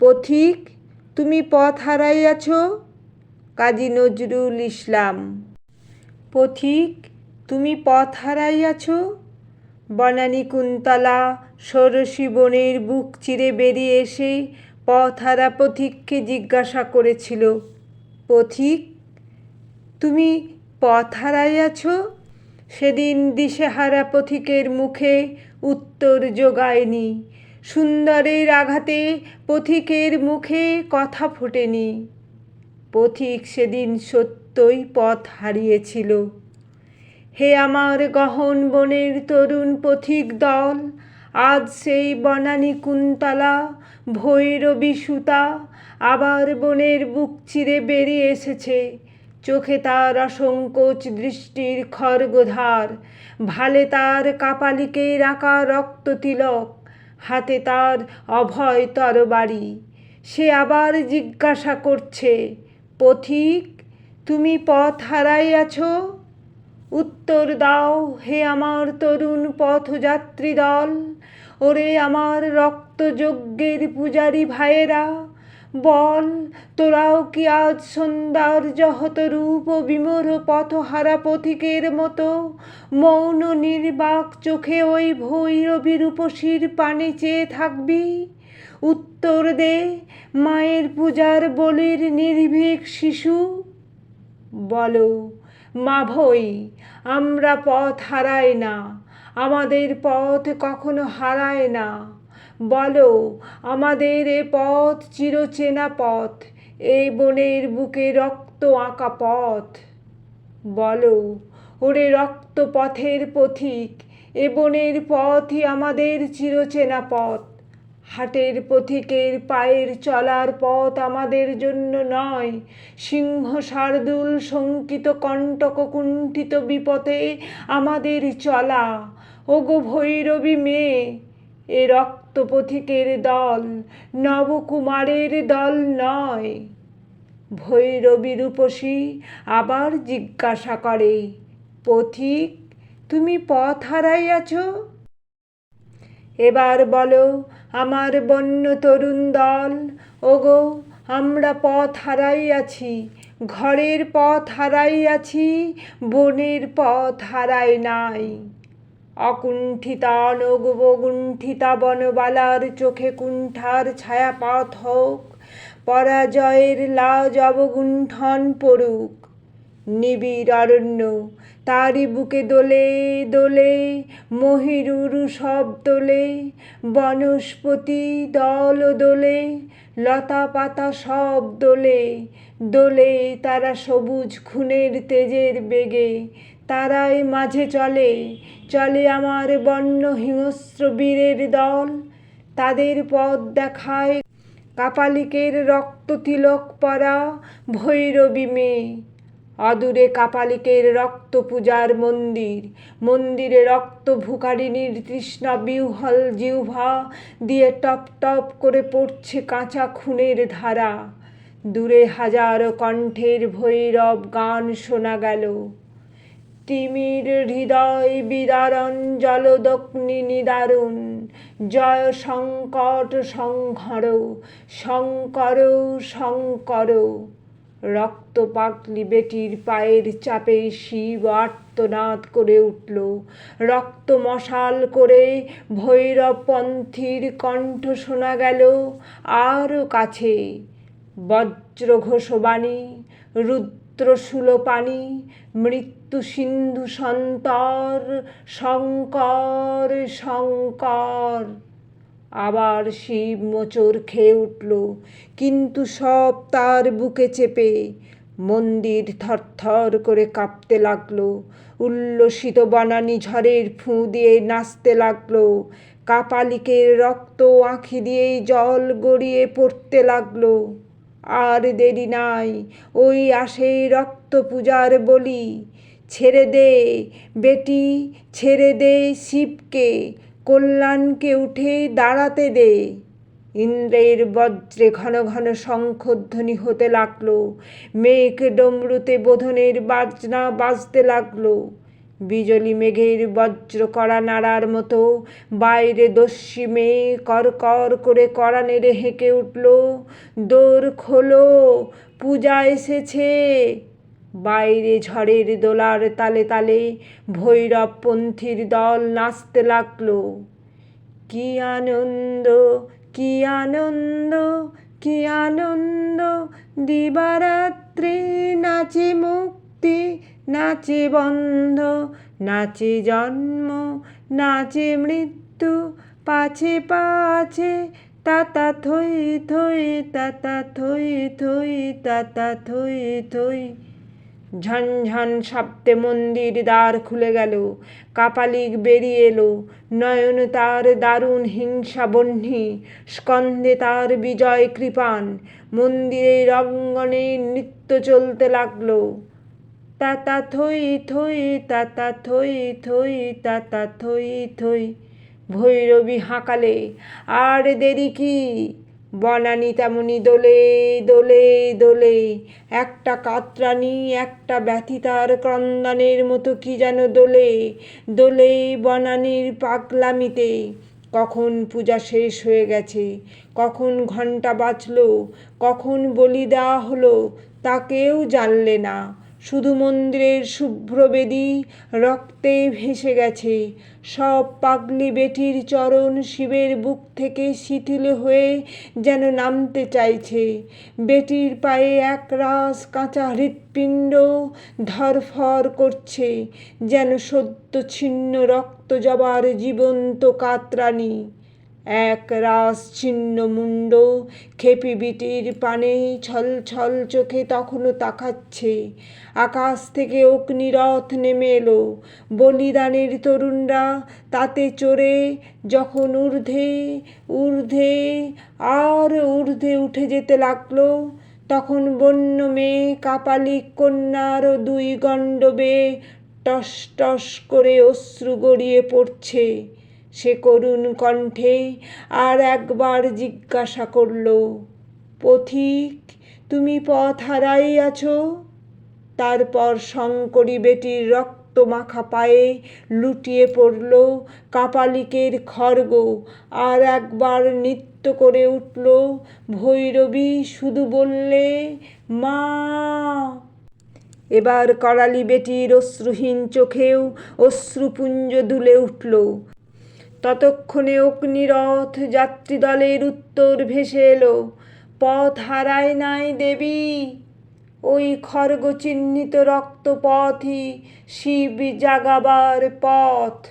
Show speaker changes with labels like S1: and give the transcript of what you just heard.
S1: পথিক, তুমি পথ হারাইয়াছ, কাজী নজরুল ইসলাম। পথিক, তুমি পথ হারাইয়াছ, বনানী কুন্তলা ষোড়শী বনের বুক চিরে বেরিয়ে এসে পথ হারা পথিককে জিজ্ঞাসা করেছিল। পথিক, তুমি পথ হারাইয়াছ? সেদিন দিশেহারা পথিকের মুখে উত্তর যোগায়নি সুন্দরের আঘাতে পথিকের মুখে কথা ফোটেনি। পথিক সেদিন সত্যই পথ হারিয়েছিল। হে আমার গহন বনের তরুণ পথিক দল, আজ সেই বনানী কুন্তলা, ভৈরবী সুতা আবার বনের বুক চিরে বেরিয়ে এসেছে। চোখে তার অসংকোচ দৃষ্টির খর্গধার ভালে তার কাপালিকের আঁকা রক্ত তিলক। হাতে তার অভয় তরবারি। সে আবার জিজ্ঞাসা করছে, পথিক, তুমি পথ হারাইয়াছ? উত্তর দাও, হে আমার তরুণ পথযাত্রী দল। ওরে আমার রক্তযজ্ঞের পূজারী ভাইয়েরা বল, তোরাও কি আজ সন্ধ্যার জহত রূপ বিমোর পথহারা পথিকের মতো? মৌন নির্বাক চোখে ওই ভৈরবী রূপসীর পানে চেয়ে থাকবি? উত্তর দে, মায়ের পূজার বলির নির্ভীক শিশু। বলো, মা ভই, আমরা পথ হারাই না, আমাদের পথ কখনো হারায় না। বলো, আমাদের এ পথ চিরচেনা পথ এই বনের বুকে রক্ত আঁকা পথ। বলো, ওরে রক্ত পথের পথিক, এ বনের পথই আমাদের চিরচেনা পথ। হাটের পথিকের পায়ের চলার পথ আমাদের জন্য নয়, সিংহ শার্দুল শঙ্কিত কণ্টক কুণ্ঠিত বিপথে আমাদের চলা। ওগো ভৈরবী মেয়ে এ রক্ত পথিকের দল, নবকুমারের দল নয়। ভৈরবী রূপসী আবার জিজ্ঞাসা করে, পথিক, তুমি পথ হারাইয়াছ? এবার বলো, আমার বন্য তরুণ দল, ওগো, আমরা পথ হারাইয়াছি, ঘরের পথ হারাইয়াছি, বনের পথ হারাই নাই। অকুণ্ঠিতা নগবগুণ্ঠিতা বনবালার চোখে কুণ্ঠার ছায়াপাত হোক, পরাজয়ের লাজ অবগুণ্ঠন পড়ুক। নিবিড় অরণ্য, তারই বুকে দোলে দোলে, মহিরুরু সব দোলে, বনস্পতি দল দোলে লতা পাতা সব দোলে দোলে তারা সবুজ খুনের তেজের বেগে তারাই মাঝে চলে চলে আমার বন্য হিংস্র বীরের দল। তাদের পথ দেখায় কাপালিকের রক্ত তিলক পরা ভৈরবী মেয়ে। অদূরে কাপালিকের রক্ত পূজার মন্দির, মন্দিরে রক্ত ভুকারিনীর তৃষ্ণা বিহল জিহ্বা দিয়ে টপ টপ করে পড়ছে কাঁচা খুনের ধারা। দূরে হাজারো কণ্ঠের ভৈরব গান শোনা গেল। তিমির হৃদয় বিদারণ, জলদগ্নি নিদারুণ, জয় সংকট সংহর শঙ্কর শঙ্কর রক্ত পাকলি বেটির পায়ের চাপে শিব আর্তনাদ করে উঠল। রক্ত মশাল করে ভৈরব পন্থীর কণ্ঠ শোনা গেল। আরও কাছে বজ্র ঘোষবাণী রুদ্র পানি, মৃত্যু সিন্ধু সন্তর, শঙ্কর শঙ্কর। আবার শিব মোচর খেয়ে উঠল, কিন্তু সব তার বুকে চেপে। মন্দির থরথর করে কাঁপতে লাগল, উল্লসিত বনানী ঝড়ের ফুঁ দিয়ে নাচতে লাগল, কাপালিকের রক্ত আঁখি দিয়েই জল গড়িয়ে পড়তে লাগল। আর দেরি নাই। ওই আসে রক্ত পূজার বলি। ছেড়ে দে, বেটি, ছেড়ে দে শিবকে, কল্যাণকে উঠে দাঁড়াতে দে। ইন্দ্রের বজ্রে ঘন ঘন শঙ্খধ্বনি হতে লাগল। মেঘ ডমরুতে বোধনের বাজনা বাজতে লাগল। বিজলি মেঘের বজ্র করা নাড়ার মতো। বাইরে দস্যি মেয়ে কর কর করে কড়া নেড়ে হেঁকে উঠল। দোর খোলো, পূজা এসেছে। বাইরে ঝড়ের দোলার তালে তালে ভৈরবপন্থীর দল নাচতে লাগল। কি আনন্দ কি আনন্দ কি আনন্দ। দিবারাত্রি নাচে মুক্তি নাচে বন্ধ, নাচে জন্ম, নাচে মৃত্যু, পাছে পাছে তাতা থই থই তাতা থই থই তাতা থই থই। ঝনঝন শব্দে মন্দির দ্বার খুলে গেল কাপালিক বেরিয়ে এলো, নয়ন তার দারুণ হিংসা বহ্নি স্কন্ধে তার বিজয় কৃপান, মন্দিরের অঙ্গনে নৃত্য চলতে লাগল। তাতা থই থই, তাতা থই থই, তাতা থই থই। ভৈরবী হাঁকালে আর দেরি কি? বনানি তেমনি দোলে দোলে দোলে। একটা কাতরানি, একটা ব্যথিতার ক্রন্দনের মতো কি যেন দোলে দোলে বনানির পাগলামিতে। কখন পূজা শেষ হয়ে গেছে? কখন ঘণ্টা বাজলো? কখন বলি দেওয়া হলো? তা কেউ জানলে না। শুধু মন্দিরের শুভ্র বেদি, রক্তে ভেসে গেছে। সব পাগলি বেটির চরণ শিবের বুক থেকে শিথিল হয়ে যেন নামতে চাইছে। বেটির পায়ে এক রাস কাঁচা হৃৎপিণ্ড ধরফর করছে, যেন সদ্য ছিন্ন রক্ত জবার জীবন্ত কাতরানি। এক রাস ছিন্ন মুন্ড, খেপি বিটির পানে ছল ছল চোখে তখনও তাকাচ্ছে। আকাশ থেকে অগ্নিরথ নেমে এলো। বলিদানের তরুণরা তাতে চড়ে, যখন ঊর্ধ্বে ঊর্ধ্বে, আর ঊর্ধ্বে উঠে যেতে লাগল, তখন বন্য মেয়ে কাপালিক কন্যার দুই গণ্ডবে টস টস করে অশ্রু গড়িয়ে পড়ছে। সে করুণ কণ্ঠে আর একবার জিজ্ঞাসা করল, পথিক, তুমি পথ হারাইয়াছ তারপর শঙ্করী বেটির রক্ত মাখা পায়ে লুটিয়ে পড়ল কাপালিকের খর্গ আর একবার নৃত্য করে উঠল, ভৈরবী, শুধু বললে মা এবার করালি বেটির অশ্রুহীন চোখেও অশ্রুপুঞ্জ দুলে উঠল। ততক্ষণে অগ্নিরথ যাত্রীদলের উত্তর ভেসে এলো। পথ হারায় নাই দেবী। ওই খর্গ চিহ্নিত রক্ত পথই শিব জাগাবার পথ।